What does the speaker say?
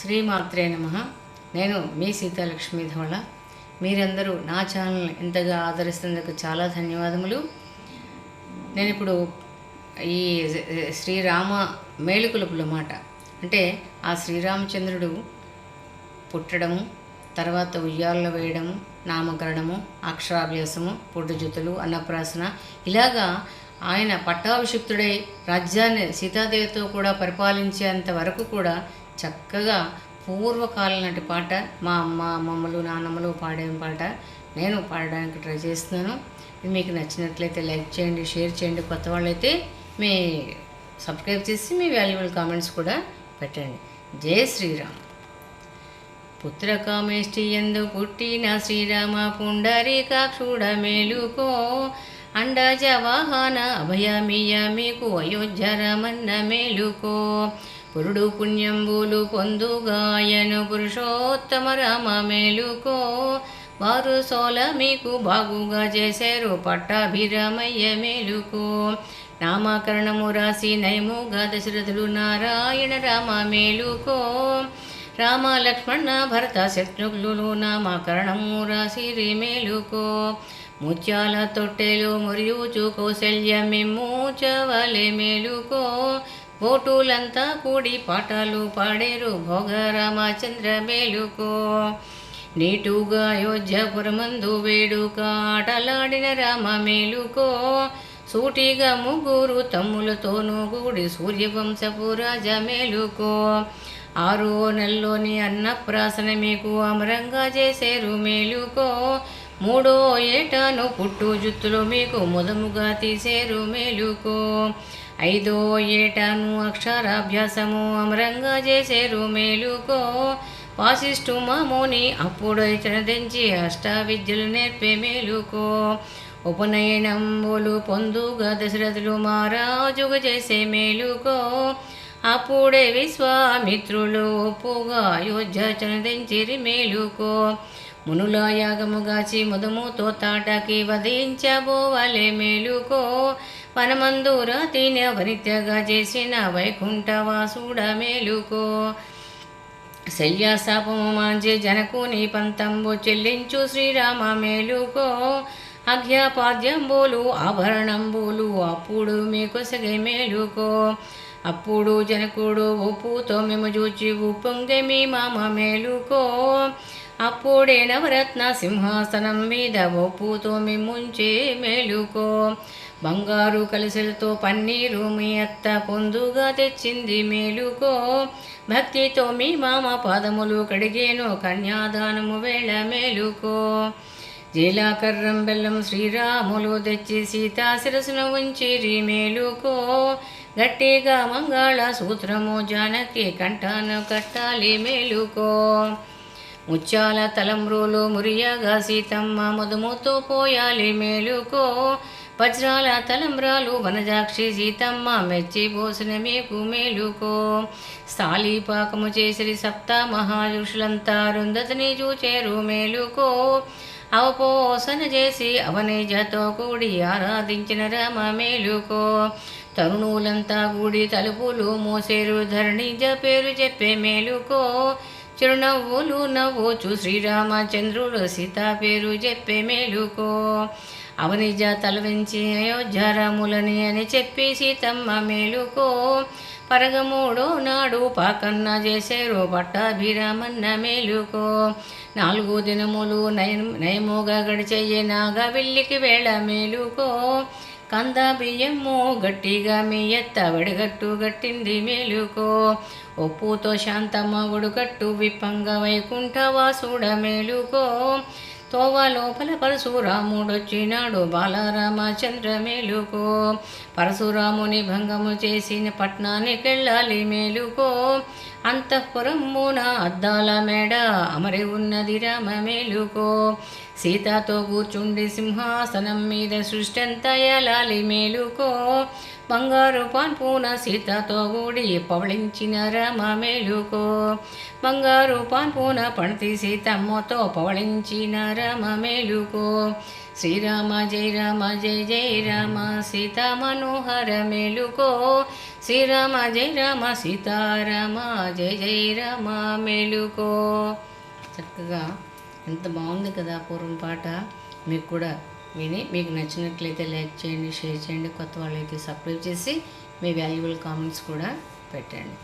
శ్రీమాత్రే నమ. నేను మీ సీతాలక్ష్మి ధవళ. మీరందరూ నా ఛానల్ ఎంతగా ఆదరిస్తున్నందుకు చాలా ధన్యవాదములు. నేను ఇప్పుడు ఈ శ్రీరామ మేలుకులపుల మాట. అంటే ఆ శ్రీరామచంద్రుడు పుట్టడము తర్వాత ఉయ్యాల్లో వేయడము నామకరణము అక్షరాభ్యాసము పుట్టుజుతులు అన్నప్రాసన. ఇలాగా ఆయన పట్టాభిషిక్తుడై రాజ్యాన్ని సీతాదేవితో కూడా పరిపాలించేంత వరకు కూడా చక్కగా పూర్వకాలం నాటి పాట మా అమ్మ అమ్మమ్మలు నాన్నమ్మలు పాడే పాట నేను పాడడానికి ట్రై చేస్తున్నాను. మీకు నచ్చినట్లయితే లైక్ చేయండి షేర్ చేయండి. కొత్త వాళ్ళైతే మీ సబ్స్క్రైబ్ చేసి మీ వాల్యుబుల్ కామెంట్స్ కూడా పెట్టండి. జై శ్రీరామ్. పుత్రకామేష్టి ఎందు పుట్టిన శ్రీరామ పుండరీకాక్షుడ మేలుకో అండ వాహన అభయమియ మీకు అయోధ్య రమన్న మేలుకో. పురుడు పుణ్యంబులు పొందుగాయను పురుషోత్తమ రామ మేలుకో. వారు సోల మీకు బాగుగా చేశారు పట్టాభిరామయ్య మేలుకో. నామకరణము రాసి నయముగా దశరథుడు నారాయణ రామ మేలుకో. రామ లక్ష్మణ భరత శత్రుఘ్నులు నామకరణము రాసి మేలుకో. ముత్యాల తొట్టెలు మురియుచు కౌశల్యమిమ్ము మూచవలె మేలుకో. బోటులంతా కూడి పాటలు పాడేరు భోగ రామచంద్ర మేలుకో. నీటుగా అయోధ్యపురమందు వేడుక ఆటలాడిన రామ మేలుకో. సూటిగా ముగ్గురు తమ్ములతోనూ కూడి సూర్యవంశపు రాజ మేలుకో. ఆరో నెలలోని అన్నప్రాసన మీకు అమరంగా చేసేరు మేలుకో. మూడో ఏటాను పుట్టు జుత్తులు మీకు ముదముగా తీసేరు మేలుకో. ఐదో ఏటాను అక్షరాభ్యాసము అమరంగా చేసేరు మేలుకో. వాసిష్ఠు మాముని అప్పుడు దించి అష్ట విద్యలు నేర్పే మేలుకో. ఉపనయనంబులు పొందుగా దశరథులు మహారాజుగా చేసే మేలుకో. అప్పుడే విశ్వామిత్రులు ఒప్పుగా అయోధ్య చనదించిరి మేలుకో. మునుల యాగముగాచి ముదముతో తాటకి వధించబోవలే మేలుకో. వనమందూర రాతిన వనిత్యగా చేసిన వైకుంఠవాసుడ మేలుకో. శల్యాశాపము మాంచి జనకుని పంతంబు చెల్లించు శ్రీరామ మేలుకో. అఘ్యపాద్యంబులు ఆభరణంబులు అప్పుడు మీకొసగే మేలుకో. అప్పుడు జనకుడు ఉప్పుతో మేము చూచి ఉప్పొంగె మీ మామ మేలుకో. అప్పుడే నవరత్న సింహాసనం మీద ఒప్పుతో మిమ్ముంచే మేలుకో. బంగారు కలిసలతో పన్నీరు మీ అత్త పొందుగా తెచ్చింది మేలుకో. భక్తితో మీ మామ పాదములు కడిగేను కన్యాదానము వేళ మేలుకో. జీలాకర్రం బెల్లం శ్రీరాములు తెచ్చి సీతా శిరసును ఉంచిరి మేలుకో. గట్టిగా మంగళ సూత్రము జానకి కంఠాను కట్టాలి మేలుకో. ముత్యాల తలంబ్రులు మురియగా సీతమ్మ మధుముతో పోయాలి మేలుకో. వజ్రాల తలంబ్రాలు వనజాక్షి సీతమ్మ మెచ్చి పోసిన మీకు మేలుకో. స్థాళీపాకము చేసిరి సప్త మహాయుషులంతా రుందతిని చూచేరు మేలుకో. అవపోసన చేసి అవనిజతో కూడి ఆరాధించిన రామ మేలుకో. తరుణులంతా కూడి తలుపులు మోసేరు ధరణిజ పేరు చెప్పే మేలుకో. చిరునవ్వులు నవ్వుచు శ్రీరామచంద్రుడు సీతా పేరు చెప్పే మేలుకో. అవనిజ తలవించి అయోధ్యారాములని అని చెప్పి సీతమ్మ మేలుకో. పరగమూడో నాడు పాకన్న చేసేరు పట్టాభిరామన్న మేలుకో. నాలుగు దినములు నయ నయముగా గడిచేయ నాగా వెళ్ళికి వేళ మేలుకో. కంద బియ్యము గట్టిగా మీ ఎత్త వడిగట్టు గట్టింది మేలుకో. ఒప్పుతో శాంతమ్మ గట్టు విప్పంగా వైకుంఠవాసుడ మేలుకో. తోవ లోపల పరశురాముడొచ్చినాడు బాలరామచంద్ర మేలుకో. పరశురాముని భంగము చేసిన పట్నానికెళ్ళాలి మేలుకో. అంతఃపురమున అద్దాల మేడ అమరి ఉన్నది రామ మేలుకో. సీతతో కూర్చుండి సింహాసనం మీద సృష్టంత ఎలాలి మేలుకో. బంగారు పాన్పూన సీతతో కూడి పవళించిన రమ మేలుకో బంగారు పాన్పూన పణతి సీతమ్మతో పవళించిన రమ మేలుకో శ్రీరామ జయ రామ జయ జయ రామ సీతా మనోహర మేలుకో. శ్రీరామ జయ రామ సీతారామ జయ జయ రామ మేలుకో. చక్కగా ఎంత బాగుంది కదా పూర్వం పాట. మీకు కూడా విని మీకు నచ్చినట్లయితే లైక్ చేయండి షేర్ చేయండి కొత్త వాళ్ళైతే సబ్స్క్రైబ్ చేసి మీ వాల్యుబుల్ కామెంట్స్ కూడా పెట్టండి.